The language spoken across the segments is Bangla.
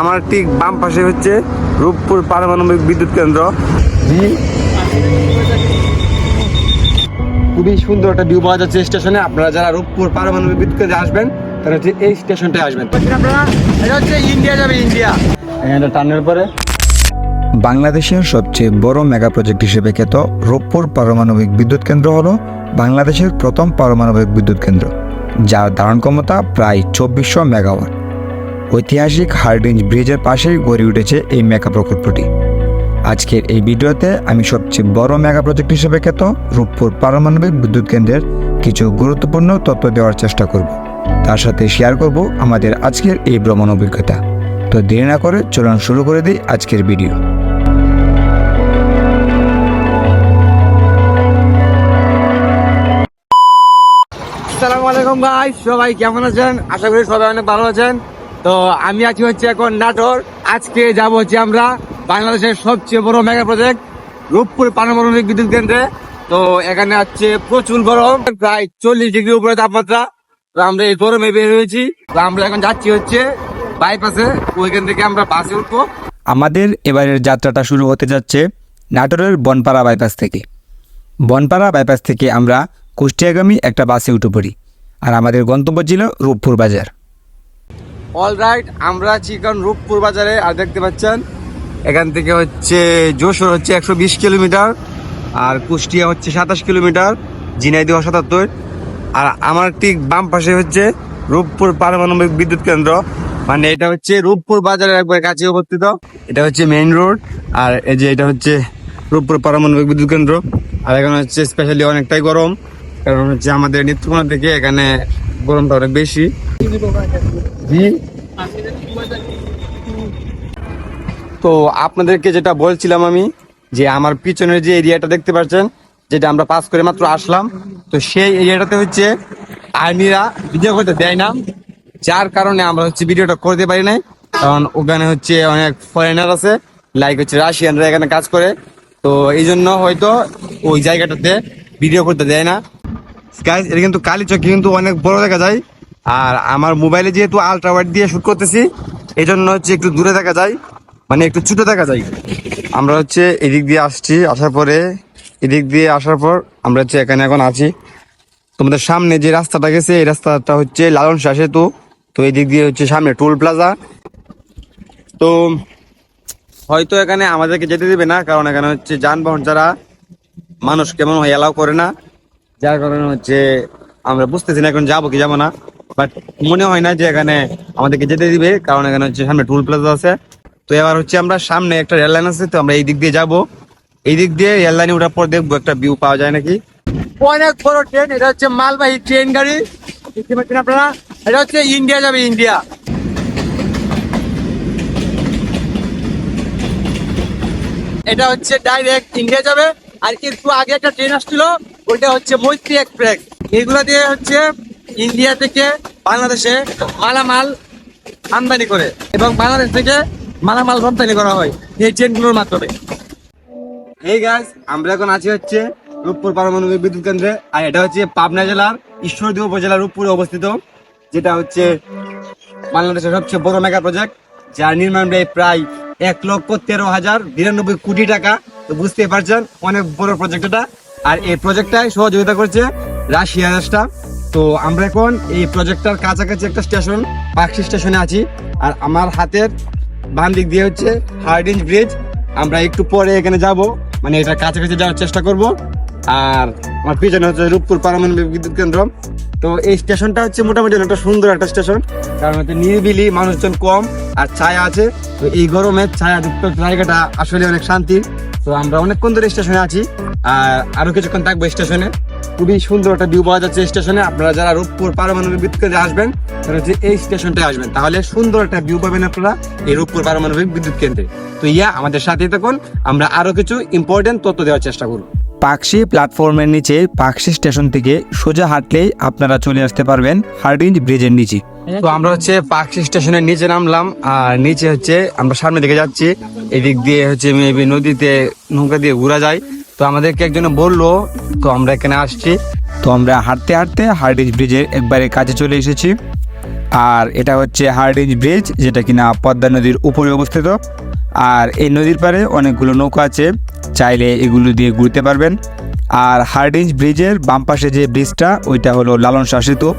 আমার ঠিক বাম পাশে হচ্ছে রূপপুর পারমাণবিক বিদ্যুৎ কেন্দ্র। খুবই সুন্দর একটা ভিউ পাওয়া যাচ্ছে স্টেশনে আপনারা যারা রূপপুর পারমাণবিক বিদ্যুৎ কেন্দ্রে আসবেন তারা হচ্ছে এই স্টেশনটায় আসবেন। আপনারা এটা হচ্ছে ইন্ডিয়া যাবে ইন্ডিয়া এখানে টার্নের পরে। বাংলাদেশের সবচেয়ে বড় মেগা প্রজেক্ট হিসেবে খ্যাত রূপপুর পারমাণবিক বিদ্যুৎ কেন্দ্র হল বাংলাদেশের প্রথম পারমাণবিক বিদ্যুৎ কেন্দ্র যার ধারণ ক্ষমতা প্রায় চব্বিশশো মেগাওয়াট ঐতিহাসিক হার্ডিঞ্জ ব্রিজের পাশেই গড়ে উঠেছে এই মেগা প্রকল্পটি। আজকের এই ভিডিওতে আমি সবচেয়ে বড় মেগা প্রজেক্ট হিসেবে খ্যাত রূপপুর পারমাণবিক বিদ্যুৎ কেন্দ্রের কিছু গুরুত্বপূর্ণ তথ্য দেওয়ার চেষ্টা করব। তার সাথে শেয়ার করব আমাদের আজকের এই ভ্রমণ অভিজ্ঞতা। তো দেরি না করে চলুন শুরু করে দিই আজকের ভিডিও। আসসালামু আলাইকুম ভাই সবাই কেমন আছেন? আশা করি সবাই অনেক ভালো আছেন। তো আমি আছি হচ্ছে এখন নাটোর। আজকে যাব হচ্ছে আমরা বাংলাদেশের সবচেয়ে বড় মেগা প্রজেক্ট রূপপুর পারমাণবিক বিদ্যুৎ কেন্দ্রে। তো এখানে হচ্ছে প্রচুর গরম, প্রায় চল্লিশ ডিগ্রি উপরে তাপমাত্রা। তো আমরা এই গরমে বের হয়েছি। তো আমরা এখন যাচ্ছি হচ্ছে বাইপাসে ওইখান থেকে আমরা বাসে উঠবো। আমাদের এবারের যাত্রাটা শুরু হতে যাচ্ছে নাটোরের বনপাড়া বাইপাস থেকে। বনপাড়া বাইপাস থেকে আমরা কুষ্টিয়াগামী একটা বাসে উঠে পড়ি। আর আমাদের গন্তব্য ছিল রূপপুর বাজার। অল রাইট আমরা এখন রূপপুর বাজারে, আর দেখতে পাচ্ছেন, এখান থেকে হচ্ছে যশোর হচ্ছে একশো বিশ কিলোমিটার, আর কুষ্টিয়া হচ্ছে সাতাশ কিলোমিটার জিনাই ঝিনাইদহ সাতাত্তর, আর আমার ঠিক বাম পাশে হচ্ছে রূপপুর পারমাণবিক বিদ্যুৎ কেন্দ্র মানে এটা হচ্ছে রূপপুর বাজারের একবার কাছে অবস্থিত, এটা হচ্ছে মেইন রোড আর এই যে এটা হচ্ছে রূপপুর পারমাণবিক বিদ্যুৎ কেন্দ্র, আর এখানে হচ্ছে স্পেশালি অনেকটাই গরম, কারণ হচ্ছে আমাদের নেত্রকোনা থেকে এখানে গরমটা অনেক বেশি। তো আপনাদেরকে যেটা বলছিলাম আমি, যে আমার পিছনের যে এরিয়াটা দেখতে পাচ্ছেন, যেটা আমরা পাস করে মাত্র আসলাম, তো সেই এরিয়াটাতে হচ্ছে আর্মিরা ভিডিও করতে দেয় না, যার কারণে আমরা হচ্ছে ভিডিওটা করতে পারি নাই। কারণ ওখানে হচ্ছে অনেক ফরেনার আছে লাইক হচ্ছে রাশিয়ানরা এখানে কাজ করে, তো এই জন্য হয়তো ওই জায়গাটাতে ভিডিও করতে দেয় না। গাইস এটা কিন্তু কালী চকি কিন্তু অনেক বড় দেখা যায়। আর আমার মোবাইলে যেহেতু আলট্রা দিয়ে শুট করতেছি এই জন্য হচ্ছে একটু দূরে দেখা যায় মানে একটু ছোট দেখা যায়। আমরা হচ্ছে এদিক দিয়ে আসছি, আসার পরে, এদিক দিয়ে আসার পর আমরা হচ্ছে এখানে এখন আছি। তোমাদের সামনে যে রাস্তাটা গেছে, এই রাস্তাটা হচ্ছে লালন শাহ সেতু। তো এই দিক দিয়ে হচ্ছে সামনে টোল প্লাজা তো হয়তো এখানে আমাদেরকে যেতে দিবে না, কারণ এখানে হচ্ছে যানবাহন যারা মানুষ কেমন হয় এলাও করে না। যার কারণে হচ্ছে আমরা বুঝতেছি না এখন যাব কি যাব না। বাট মনে হয় না যে এখানে আমাদেরকে যেতে দিবে, কারণ এখানে হচ্ছে সামনে টুল প্লাজা আছে। তো এবার হচ্ছে আমরা সামনে একটা রেল লাইন আছে, তো আমরা এই দিক দিয়ে যাব। এই দিক দিয়ে রেল লাইনে ওঠার পর দেখব একটা ভিউ পাওয়া যায় নাকি। অনেক বড় ট্রেন এটা হচ্ছে মালবাহী ট্রেন গাড়ি। দেখতে পাচ্ছেন আপনারা? এটা হচ্ছে ইন্ডিয়া যাবে ইন্ডিয়া এটা হচ্ছে ডাইরেক্ট ইন্ডিয়া যাবে। আর একটু আগে একটা ট্রেন আসছিল ওইটা হচ্ছে মৈত্রী এক্সপ্রেস এগুলো দিয়ে হচ্ছে ইন্ডিয়া থেকে বাংলাদেশে মালামাল আমদানি করে এবং বাংলাদেশ থেকে মালামাল রপ্তানি করা হয় এই ট্রেনগুলোর মাধ্যমে। এই গাছ আমরা এখন আছি হচ্ছে রূপপুর পারমাণবিক বিদ্যুৎ কেন্দ্রে আর এটা হচ্ছে পাবনা জেলার ঈশ্বরদী উপজেলার রূপপুরে অবস্থিত, যেটা হচ্ছে বাংলাদেশের সবচেয়ে বড় মেগা প্রজেক্ট যার নির্মাণ ব্যয় প্রায় এক লক্ষ তেরো হাজার বিরানব্বই কোটি টাকা। তো বুঝতেই পারছেন অনেক বড় প্রজেক্ট এটা। আর এই প্রজেক্টটায় সহযোগিতা করছে রাশিয়া রাষ্ট্র তো আমরা এখন এই প্রজেক্টটার কাছাকাছি একটা স্টেশন পাকশি স্টেশনে আছি। আর আমার হাতের বাম দিক দিয়ে হচ্ছে হার্ডিঞ্জ ব্রিজ। আমরা একটু পরে এখানে যাব মানে এটা কাছাকাছি যাওয়ার চেষ্টা করব। আর আমার পিছনে হচ্ছে রূপপুর পারমাণবিক বিদ্যুৎ কেন্দ্র। তো এই স্টেশনটা হচ্ছে মোটামুটি একটা সুন্দর একটা স্টেশন কারণ হচ্ছে নিরিবিলি, মানুষজন কম আর ছায়া আছে। তো এই গরমে ছায়াযুক্ত জায়গাটা আসলে অনেক শান্তির। তো আমরা অনেকক্ষণ ধরে স্টেশনে আছি, আর আরও কিছুক্ষণ থাকব স্টেশনে। খুবই সুন্দর একটা ভিউ পাওয়া যাচ্ছে স্টেশনে। আপনারা যারা রূপপুর পারমাণবিক বিদ্যুৎ আসবেন, তারা হচ্ছে এই স্টেশনটায় আসবেন। তাহলে সুন্দর একটা ভিউ পাবেন আপনারা এই রূপপুর পারমাণবিক বিদ্যুৎ কেন্দ্রে তো ইয়া, আমাদের সাথেই থাকুন। আমরা আরও কিছু ইম্পর্টেন্ট তথ্য দেওয়ার চেষ্টা করব। পাকশি প্ল্যাটফর্মের নিচে পাকশি স্টেশন থেকে সোজা হাঁটলেই আপনারা চলে আসতে পারবেন হার্ডিঞ্জ ব্রিজের নিচে। তো আমরা হচ্ছে পাকশি স্টেশনের নিচে নামলাম আর নিচে হচ্ছে আমরা সামনে দিকে যাচ্ছি। এদিক দিয়ে হচ্ছে মেবি নদীতে নৌকা দিয়ে ঘোরা যায়। তো আমাদেরকে একজনে বলল তো আমরা এখানে আসছি। তো আমরা হাঁটতে হাঁটতে হার্ডিঞ্জ ব্রিজের একবারে কাছে চলে এসেছি। আর এটা হচ্ছে হার্ডিঞ্জ ব্রিজ যেটা কিনা পদ্মা নদীর উপরে অবস্থিত। আর এই নদীর পারে অনেকগুলো নৌকা আছে। চাইলে এগুলো দিয়ে ঘুরতে পারবেন। আর হার্ডিঞ্জ ব্রিজের বাম পাশে যে ব্রিজটা, ওইটা হলো লালন শাসিত। সেতু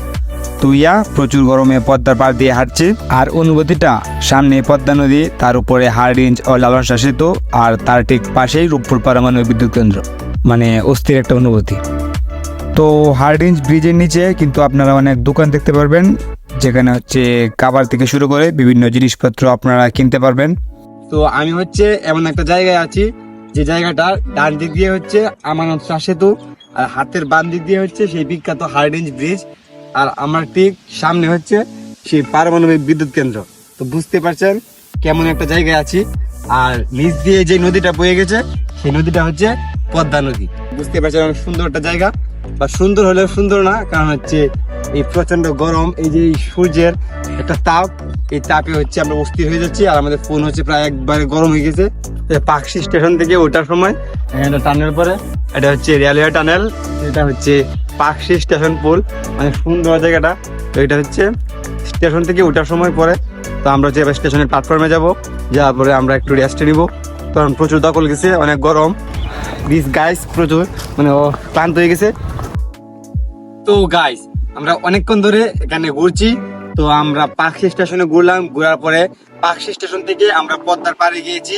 তুইয়া প্রচুর গরমে পদ্মার পাড় দিয়ে হাঁটছে। আর অনুভূতিটা, সামনে পদ্মা নদী, তার উপরে হার্ডিঞ্জ ও লালন শাসিত। আর তার ঠিক পাশেই রূপপুর পারমাণবিক বিদ্যুৎ কেন্দ্র। মানে অস্থির একটা অনুভূতি। তো হার্ডিঞ্জ ব্রিজের নিচে কিন্তু আপনারা অনেক দোকান দেখতে পারবেন। যেখানে হচ্ছে কাবার থেকে শুরু করে বিভিন্ন জিনিসপত্র আপনারা কিনতে পারবেন। তো আমি হচ্ছে এমন একটা জায়গায় আছি যে জায়গাটা ডান দিক দিয়ে হচ্ছে আমানত শাহ সেতু, আর হাতের বাম দিক দিয়ে হচ্ছে সেই বিখ্যাত হার্ডিঞ্জ ব্রিজ, আর আমার ঠিক সামনে হচ্ছে সেই পারমাণবিক বিদ্যুৎ কেন্দ্র। তো বুঝতে পারছেন কেমন একটা জায়গায় আছি, আর নিচ দিয়ে যে নদীটা বয়ে গেছে, সেই নদীটা হচ্ছে পদ্মা নদী। বুঝতে পারছেন অনেক সুন্দর একটা জায়গা, বা সুন্দর হলেও সুন্দর না, কারণ হচ্ছে এই প্রচণ্ড গরম, এই যে সূর্যের একটা তাপ, এই তাপে হচ্ছে আমরা অস্থির হয়ে যাচ্ছি, আর আমাদের ফোন হচ্ছে প্রায় একবারে গরম হয়ে গেছে। পাকশি স্টেশন থেকে ওঠার সময়, এখানে টানেল পরে এটা হচ্ছে রেলওয়ে টানেল, এটা হচ্ছে পাকশি স্টেশন পুল মানে সুন্দর জায়গাটা। তো এটা হচ্ছে স্টেশন থেকে ওঠার সময় পরে তো আমরা যে স্টেশনের প্ল্যাটফর্মে যাব, যাওয়ার পরে আমরা একটু রেস্টে নিব। কারণ প্রচুর দখল গেছে, অনেক গরম। বিচ গাইস প্রচুর মানে ও ক্লান্ত হয়ে গেছে। তো গাইস আমরা অনেকক্ষণ ধরে এখানে ঘুরছি। তো আমরা পাকশি স্টেশনে ঘুরলাম, ঘোরার পরে পাকশি স্টেশন থেকে আমরা পদ্মার পাড়ে গিয়েছি।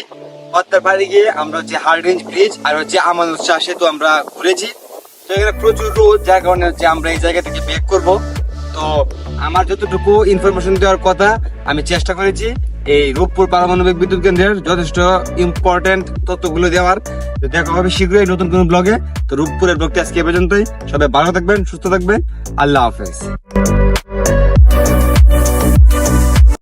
পদ্মার পাড়ে গিয়ে আমরা হচ্ছে হার্ডরেঞ্জ ব্রিজ আর হচ্ছে আমানত শাহ সেতু আমরা ঘুরেছি। তো এখানে প্রচুর রোদ, যার কারণে হচ্ছে আমরা এই জায়গা থেকে ব্যাক করব। তো আমার যতটুকু ইনফরমেশন দেওয়ার কথা, আমি চেষ্টা করেছি এই রূপপুর পারমাণবিক বিদ্যুৎ কেন্দ্রের যথেষ্ট ইম্পর্টেন্ট তথ্যগুলো দেওয়ার। তো দেখা হবে শীঘ্রই নতুন কোনো ব্লগে তো রূপপুরের ব্লগটি আজকে এ পর্যন্তই। সবাই ভালো থাকবেন, সুস্থ থাকবেন। আল্লাহ হাফেজ।